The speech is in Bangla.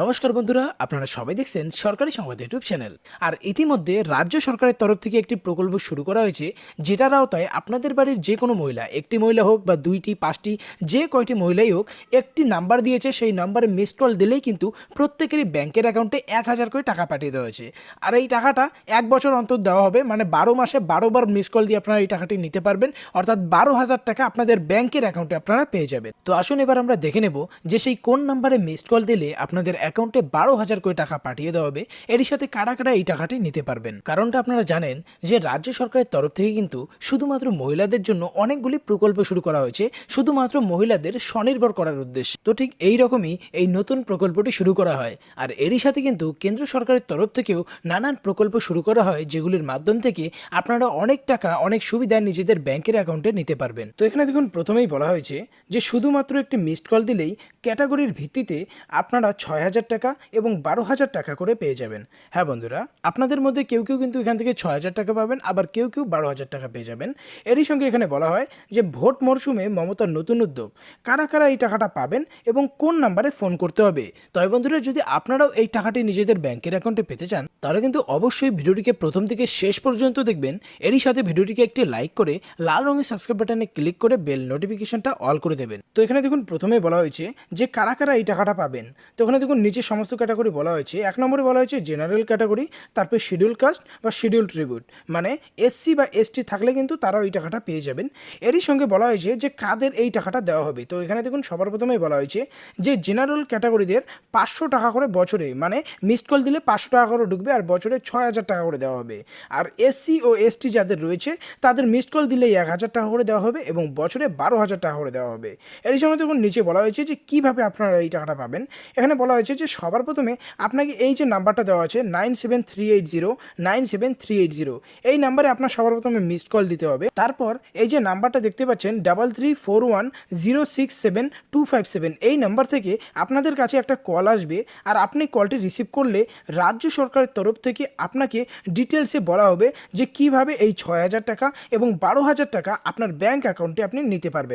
নমস্কার বন্ধুরা, আপনারা সবাই দেখছেন সরকারি সংবাদ ইউটিউব চ্যানেল। আর ইতিমধ্যে রাজ্য সরকারের তরফ থেকে একটি প্রকল্প শুরু করা হয়েছে, যেটার আওতায় আপনাদের বাড়ির যে কোনো মহিলা, একটি মহিলা হোক বা দুইটি, পাঁচটি, যে কয়টি মহিলাই হোক, একটি নাম্বার দিয়েছে, সেই নাম্বারে মিসড কল দিলেই কিন্তু প্রত্যেকেরই ব্যাংকের অ্যাকাউন্টে এক হাজার করে টাকা পাঠিয়ে দেওয়া হয়েছে। আর এই টাকাটা এক বছর অন্তর দেওয়া হবে মানে বারো মাসে বারো বার মিস কল দিয়ে আপনারা এই টাকাটি নিতে পারবেন, অর্থাৎ বারো হাজার টাকা আপনাদের ব্যাংকের অ্যাকাউন্টে আপনারা পেয়ে যাবেন। তো আসুন এবার আমরা দেখে নেব যে সেই কোন নাম্বারে মিসড কল দিলে আপনাদের অ্যাকাউন্টে বারো হাজার করে টাকা পাঠিয়ে দেওয়া হবে, এরই সাথে কারা কারা এই টাকাটি নিতে পারবেন। কারণটা আপনারা জানেন যে রাজ্য সরকারের তরফ থেকে কিন্তু শুধুমাত্র মহিলাদের জন্য অনেকগুলি প্রকল্প শুরু করা হয়েছে, শুধুমাত্র মহিলাদের স্বনির্ভর করার উদ্দেশ্যে। তো ঠিক এই রকমই এই নতুন প্রকল্পটি শুরু করা হয়। আর এরই সাথে কিন্তু কেন্দ্র সরকারের তরফ থেকেও নানান প্রকল্প শুরু করা হয়, যেগুলির মাধ্যম থেকে আপনারা অনেক টাকা, অনেক সুবিধা নিজেদের ব্যাংকের অ্যাকাউন্টে নিতে পারবেন। তো এখানে দেখুন, প্রথমেই বলা হয়েছে যে শুধুমাত্র একটি মিসড কল দিলেই ক্যাটাগরির ভিত্তিতে আপনারা ছয় হাজার হাজার টাকা এবং বারো হাজার টাকা করে পেয়ে যাবেন। হ্যাঁ বন্ধুরা, আপনাদের মধ্যে কেউ কেউ কিন্তু এখান থেকে ছয় হাজার টাকা পাবেন, আবার কেউ কেউ বারো হাজার টাকা পেয়ে যাবেন। এরই সঙ্গে এখানে বলা হয় যে ভোট মরশুমে মমতার নতুন উদ্যোগ, কারা কারা এই টাকাটা পাবেন এবং কোন নাম্বারে ফোন করতে হবে? তবে বন্ধুরা, যদি আপনারাও এই টাকাটি নিজেদের ব্যাংকের অ্যাকাউন্টে পেতে চান, তাহলে কিন্তু অবশ্যই ভিডিওটিকে প্রথম থেকে শেষ পর্যন্ত দেখবেন। এরই সাথে ভিডিওটিকে একটি লাইক করে লাল রঙের সাবস্ক্রাইব বাটনে ক্লিক করে বেল নোটিফিকেশনটা অল করে দেবেন। তো এখানে দেখুন, প্রথমে বলা হয়েছে যে কারা কারা এই টাকাটা পাবেন। তো এখানে দেখুন নিচে সমস্ত ক্যাটাগরি বলা হয়েছে। এক নম্বরে বলা হয়েছে জেনারেল ক্যাটাগরি তারপর শিডিউল কাস্ট বা শিডিউল ট্রিবিউট মানে এসসি বা এসটি থাকলে কিন্তু তারাও এই টাকাটা পেয়ে যাবেন। এরই সঙ্গে বলা হয়েছে যে কাদের এই টাকাটা দেওয়া হবে। তো এখানে দেখুন সবার প্রথমেই বলা হয়েছে যে জেনারেল ক্যাটাগরিদের পাঁচশো টাকা করে বছরে মানে মিসড কল দিলে পাঁচশো টাকা করে ঢুকবে আর বছরে ছয় হাজার টাকা করে দেওয়া হবে। আর এসসি ও এসটি যাদের রয়েছে, তাদের মিসড কল দিলেই এক হাজার টাকা করে দেওয়া হবে এবং বছরে বারো হাজার টাকা করে দেওয়া হবে। এর সঙ্গে দেখুন নিচে বলা হয়েছে যে কীভাবে আপনারা এই টাকাটা পাবেন। এখানে বলা হয়েছে যে সবার প্রথমে আপনাকে এই যে নাম্বারটা দেওয়া আছে nine seven three eight zero, nine seven three eight zero. এই নাম্বারে আপনার সবার প্রথমে মিসড কল দিতে হবে। তারপর এই যে নাম্বারটা দেখতে পাচ্ছেন double three four one zero six seven two five seven. এই নাম্বার থেকে আপনাদের কাছে একটা কল আসবে আর আপনি কলটি রিসিভ করলে রাজ্য সরকারের তরফ থেকে আপনাকে ডিটেলসে বলা হবে যে কীভাবে এই ছয় হাজার টাকা এবং বারো হাজার টাকা আপনার ব্যাংক অ্যাকাউন্টে আপনি নিতে পারবেন।